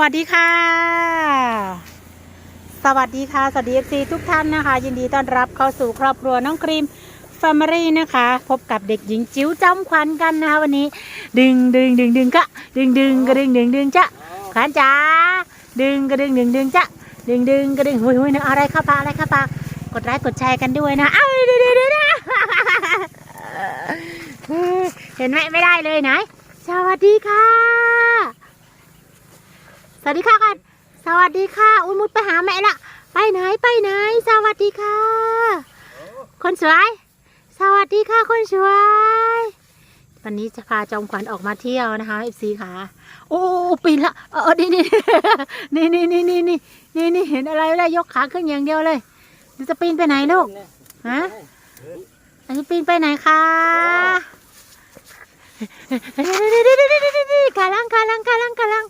วัสดีค่ะ สวัสดีค่ะ สวัสดีเอฟซีทุกท่านนะคะ ยินดีต้อนรับเข้าสู่ครอบครัวน้องครีมแฟมิลี่นะคะ พบกับเด็กหญิงจิ๋วจำขวัญกันนะคะวันนี้ ดึงดึงดึงดึงกะดึงดึงกระดึงดึงดึงจะขวัญจ๋าดึงกระดึงดึงดึงจะดึงดึงกระดึงหุยหุยนึกอะไรเข้าปากอะไรเข้าปากกดไลค์กดแชร์กันด้วยนะเอ้ยเดี๋ยวเดี๋ยวเดี๋ยวนะเห็นไหมไม่ได้เลยไหน สวัสดีค่ะ สวัสดีค่ะกันสวัสดีค่ะอุ้ยมุดไปหาแม่ละไปไหนไปไหน สวัสดีค่ะ คนสวย สวัสดีค่ะคนสวย วันนี้จะพาจอมขวัญออกมาเที่ยวนะคะเอฟซีค่ะ โอ้ปีนละเออนี่นี่นี่นี่นี่นี่นี่นี่นี่เห็นอะไรไม่ได้ยกขาขึ้นอย่างเดียวเลยดูจะปีนไปไหนลูกฮะอันนี้ปีนไปไหนคะกาลังกาลังกาลังกาลัง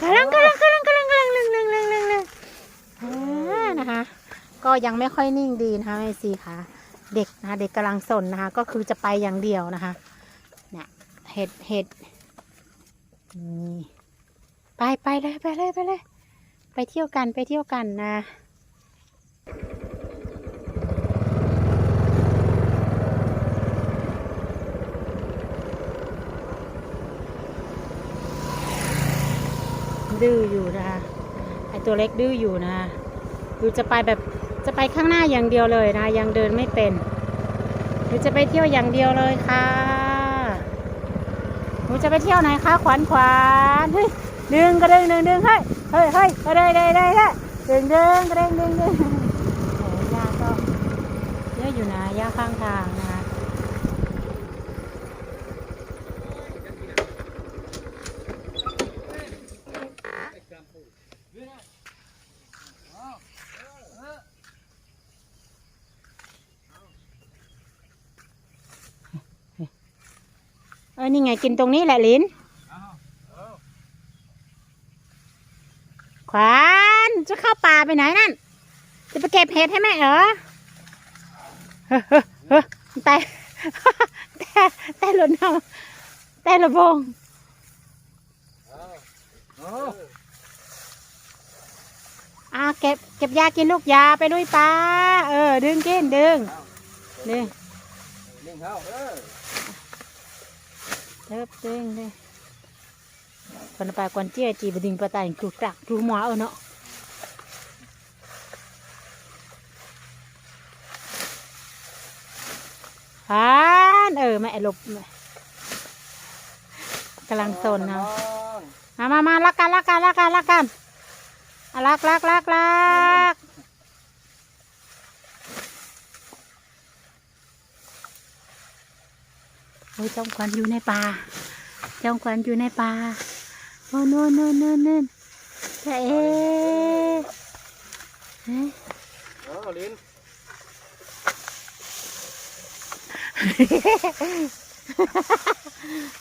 กำลังกำลังกำลังกำลังกำลังลึงลึงลึงลึงลึงอ่านะคะ ก็ยังไม่ค่อยนิ่งดีนะคะไอซีค่ะ เด็กนะคะเด็กกำลังสนนะคะ ก็คือจะไปอย่างเดียวนะคะเนี่ยเห็ดเห็ดนี่ไปไปเลยไปเลยไปเลย ไปเที่ยวกันไปเที่ยวกันนะ ดื้ออยู่นะคะไอตัวเล็กดื้ออยู่นะคะดูจะไปแบบจะไปข้างหน้าอย่างเดียวเลยนะ ยังเดินไม่เป็นหรือจะไปเที่ยวอย่างเดียวเลยค่ะหนูจะไปเที่ยวไหนคะขวัญขวัญเฮ้ยดึงกระดึงดึงดึงเฮ้ยเฮ้ยเฮ้ยเฮ้ยได้ได้ได้ได้ดึงดึงกระดึงดึงดึงโอ้ยาก็เยอะอยู่นะยาข้างทางนะ ออนี่ไงกินตรงนี้แหละลินขวานจะเข้าป่าไปไหนนั่น จะไปเก็บเห็ดให้แม่เหรอเฮ้เฮ้แต่แต่แต่หล่นเอาแต่ระบงอ่าเก็บเก็บยากินลูกยาไปด้วยป้าเออ ดึงกินดึงดึงเลี้ยงเขาเออ เทิบเต้งเลยคนไปกวนเจี๊ยจีบดิงปะตายกรุกตักกรุหมอเออเนาะฮานเออแม่หลบแม่กำลังโซนนะมามามาลักกันลักกันลักกันลักกันอะลักลักลักลัก อ้ยจอมควันอยู่ในป่าจอมควันอยู่ในป่าโอ้โน่นโน่นโน่นโน่นจะเอ๊ะเอ๊ะเออลิ้น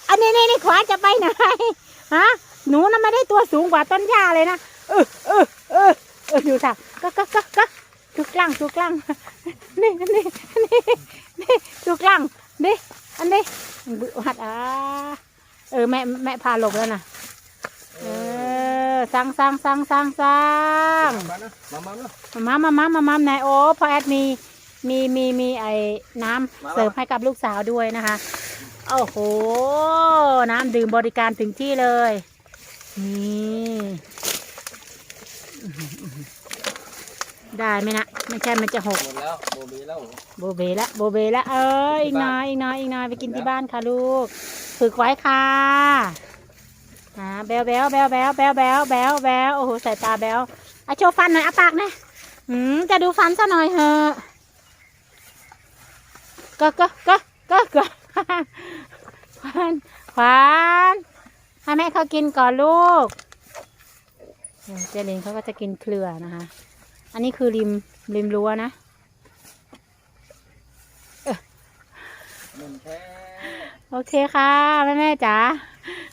อันนี้นี่นี่ขวานจะไปไหนฮะหนูน่ะไม่ได้ตัวสูงกว่าต้นหญ้าเลยนะเออเออเออเออดูสิก็ก็ก็ก็จุกลังจุกลังนี่นี่นี่นี่จุกลังนี่อันนี้ บึหัดอ่าเออแม่แม่พาหลบแล้วนะเออสั่งสั่งสั่งสั่งสั่งมานะมามานะมามามามามาไหนโอ้พอแอดมีมีมีมีไอ้น้ำมาเสิร์ฟให้กับลูกสาวด้วยนะคะโอ้โห น้ำดื่มบริการถึงที่เลย นี่ ได้ไหมนะไม่ใช่มันจะหกหมดแล้วโบบีแล้วโบเบละโบเบละเอออีกหน้อยอีกหน้อยอีกหน้อยไปกินที่บ้านค่ะลูก ฝึกไว้ค่ะอ่าแบวแบวแบวแบวแบวแบวแบวแบวโอ้โหใส่ตาแบวอะโชว์ฟันหน่อยอะปากหนะอืมจะดูฟันซะหน่อยเหอะก็ก็ก็ก็ก็ขวานขวานให้แม่เขากินก่อนลูกเดี๋ยวเจลินเขาก็จะกินเครือนะคะ อันนี้คือริมริมรั้วนะโอเคค่ะแม่แม่จ๋า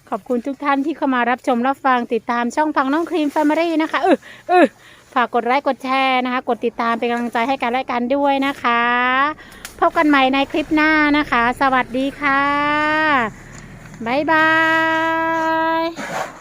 ขอบคุณทุกท่านที่เข้ามารับชมรับฟังติดตามช่องพังน้องครีมแฟมิลี่นะคะเออเออฝากกดไลค์กดแชร์นะคะ กดติดตามเป็นกำลังใจให้กันและกันด้วยนะคะพบกันใหม่ในคลิปหน้านะคะ สวัสดีค่ะ บ๊ายบาย